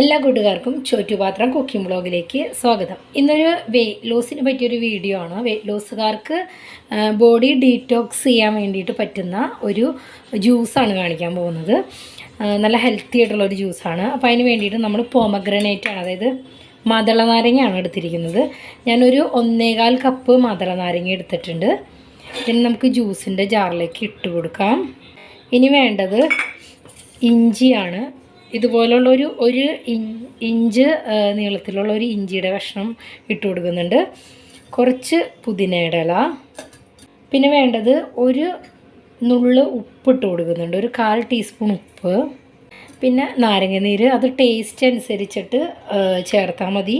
എല്ലാ കൂട്ടുകാർക്കും ചോറ്റുപാത്രം കുക്കിംഗ് ബ്ലോഗിലേക്ക് സ്വാഗതം. ഇന്നൊരു വെയിറ്റ് ലോസിന് പറ്റിയൊരു വീഡിയോ ആണ്. വെയിറ്റ് ലോസുകാർക്ക് ബോഡി ഡീറ്റോക്സ് ചെയ്യാൻ വേണ്ടിയിട്ട് പറ്റുന്ന ഒരു ജ്യൂസാണ് കാണിക്കാൻ പോകുന്നത്. നല്ല ഹെൽത്തി ആയിട്ടുള്ള ഒരു ജ്യൂസാണ്. അപ്പോൾ അതിന് വേണ്ടിയിട്ട് നമ്മൾ പോമഗ്രനേറ്റ് ആണ് അതായത് മാതള നാരങ്ങയാണ് എടുത്തിരിക്കുന്നത്. ഞാനൊരു ഒന്നേകാൽ കപ്പ് മാതള നാരങ്ങ എടുത്തിട്ടുണ്ട്. പിന്നെ നമുക്ക് ജ്യൂസിന്റെ ജാറിലേക്ക് ഇട്ട് കൊടുക്കാം. ഇനി വേണ്ടത് ഇഞ്ചിയാണ്. ഇതുപോലുള്ള ഒരു ഒരു ഇഞ്ച് നീളത്തിലുള്ള ഒരു ഇഞ്ചിയുടെ കഷ്ണം ഇട്ട് കൊടുക്കുന്നുണ്ട്. കുറച്ച് പുതിനയുടെ ഇല. പിന്നെ വേണ്ടത് ഒരു നുള്ള് ഉപ്പ് ഇട്ട് കൊടുക്കുന്നുണ്ട്. ഒരു കാൽ ടീസ്പൂൺ ഉപ്പ്. പിന്നെ നാരങ്ങ നീര് അത് ടേസ്റ്റ് അനുസരിച്ചിട്ട് ചേർത്താൽ മതി.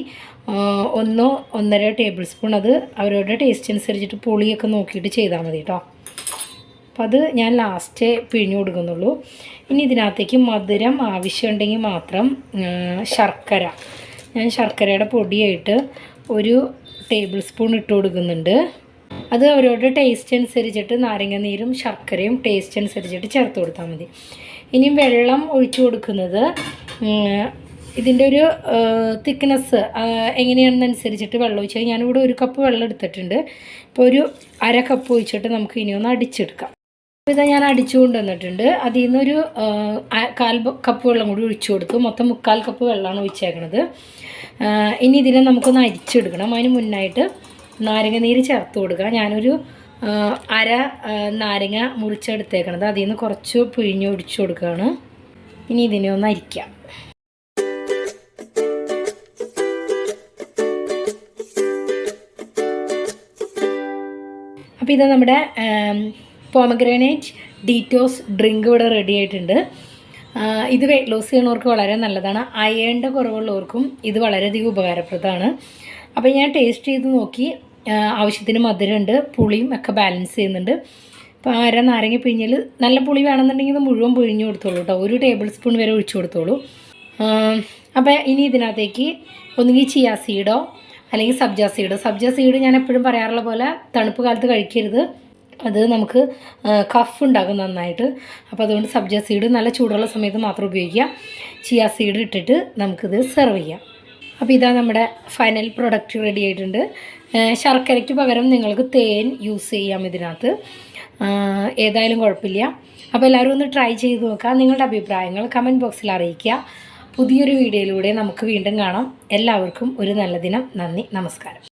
ഒന്നോ ഒന്നര ടേബിൾ സ്പൂൺ അത് അവരവരുടെ ടേസ്റ്റ് അനുസരിച്ചിട്ട് പുളിയൊക്കെ നോക്കിയിട്ട് ചെയ്താൽ മതി കേട്ടോ അപ്പം അത് ഞാൻ ലാസ്റ്റ് പിഴിഞ്ഞു കൊടുക്കുന്നുള്ളൂ. ഇനി ഇതിനകത്തേക്ക് മധുരം ആവശ്യമുണ്ടെങ്കിൽ മാത്രം ശർക്കര. ഞാൻ ശർക്കരയുടെ പൊടിയായിട്ട് ഒരു ടേബിൾ സ്പൂൺ ഇട്ട് കൊടുക്കുന്നുണ്ട്. അത് അവരവരുടെ ടേസ്റ്റ് അനുസരിച്ചിട്ട് നാരങ്ങ നീരും ശർക്കരയും ടേസ്റ്റ് അനുസരിച്ചിട്ട് ചേർത്ത് കൊടുത്താൽ മതി. ഇനി വെള്ളം ഒഴിച്ചു കൊടുക്കുന്നത് ഇതിന്റെ ഒരു തിക്നെസ് എങ്ങനെയാണെന്നനുസരിച്ചിട്ട് വെള്ളം ഒഴിച്ചാൽ ഞാനിവിടെ ഒരു കപ്പ് വെള്ളം എടുത്തിട്ടുണ്ട്. ഇപ്പോൾ ഒരു അര കപ്പ് ഒഴിച്ചിട്ട് നമുക്ക് ഇനിയൊന്ന് അടിച്ചെടുക്കാം. അപ്പോൾ ഇതാ ഞാൻ അടിച്ചു കൊണ്ടുവന്നിട്ടുണ്ട്. അതിൽ നിന്നൊരു കാൽ കപ്പ് വെള്ളം കൂടി ഒഴിച്ചു കൊടുത്തു. മൊത്തം മുക്കാൽ കപ്പ് വെള്ളമാണ് ഒഴിച്ചേക്കണത്. ഇനി ഇതിനെ നമുക്കൊന്ന് അരിച്ചെടുക്കണം. അതിന് മുന്നായിട്ട് നാരങ്ങ നീര് ചേർത്ത് കൊടുക്കുക. ഞാനൊരു അര നാരങ്ങ മുറിച്ചെടുത്തേക്കണത്. അതിൽ നിന്ന് കുറച്ച് പിഴിഞ്ഞ് ഒഴിച്ചു കൊടുക്കുകയാണ്. ഇനി ഇതിനെ ഒന്ന് അരിക്കാം. അപ്പോൾ ഇത് നമ്മുടെ പോമഗ്രാനൈറ്റ് ഡീറ്റോസ് ഡ്രിങ്ക് ഇവിടെ റെഡി ആയിട്ടുണ്ട്. ഇത് വെയിറ്റ് ലോസ് ചെയ്യുന്നവർക്ക് വളരെ നല്ലതാണ്. അയേണിന്റെ കുറവുള്ളവർക്കും ഇത് വളരെയധികം ഉപകാരപ്രദമാണ്. അപ്പോൾ ഞാൻ ടേസ്റ്റ് ചെയ്ത് നോക്കി. ആവശ്യത്തിന് മധുരമുണ്ട് പുളിയും ഒക്കെ ബാലൻസ് ചെയ്യുന്നുണ്ട്. അപ്പോൾ അര നാരങ്ങ പിഴിഞ്ഞാൽ നല്ല പുളി വേണമെന്നുണ്ടെങ്കിൽ ഇത് മുഴുവൻ പിഴിഞ്ഞു കൊടുത്തോളൂ കേട്ടോ. ഒരു ടേബിൾ സ്പൂൺ വരെ ഒഴിച്ചു കൊടുത്തോളൂ. അപ്പോൾ ഇനി ഇതിനകത്തേക്ക് ഒന്നുകിൽ ചിയാ സീഡോ അല്ലെങ്കിൽ സബ്ജ സീഡ് സബ്ജ സീഡ് ഞാൻ എപ്പോഴും പറയാറുള്ള പോലെ തണുപ്പ് കാലത്ത് കഴിക്കരുത്. അത് നമുക്ക് കഫ് ഉണ്ടാകും നന്നായിട്ട്. അപ്പോൾ അതുകൊണ്ട് സബ്ജ സീഡ് നല്ല ചൂടുള്ള സമയത്ത് മാത്രം ഉപയോഗിക്കുക. ചിയ സീഡ് ഇട്ടിട്ട് നമുക്കിത് സെർവ് ചെയ്യാം. അപ്പോൾ ഇതാ നമ്മുടെ ഫൈനൽ പ്രൊഡക്റ്റ് റെഡി ആയിട്ടുണ്ട്. ശർക്കരയ്ക്ക് പകരം നിങ്ങൾക്ക് തേൻ യൂസ് ചെയ്യാം ഇതിനകത്ത്. ഏതായാലും കുഴപ്പമില്ല. അപ്പോൾ എല്ലാവരും ഒന്ന് ട്രൈ ചെയ്ത് നോക്കുക. നിങ്ങളുടെ അഭിപ്രായങ്ങൾ കമന്റ് ബോക്സിൽ അറിയിക്കുക. പുതിയൊരു വീഡിയോയിലൂടെ നമുക്ക് വീണ്ടും കാണാം. എല്ലാവർക്കും ഒരു നല്ല ദിനം. നന്ദി. നമസ്കാരം.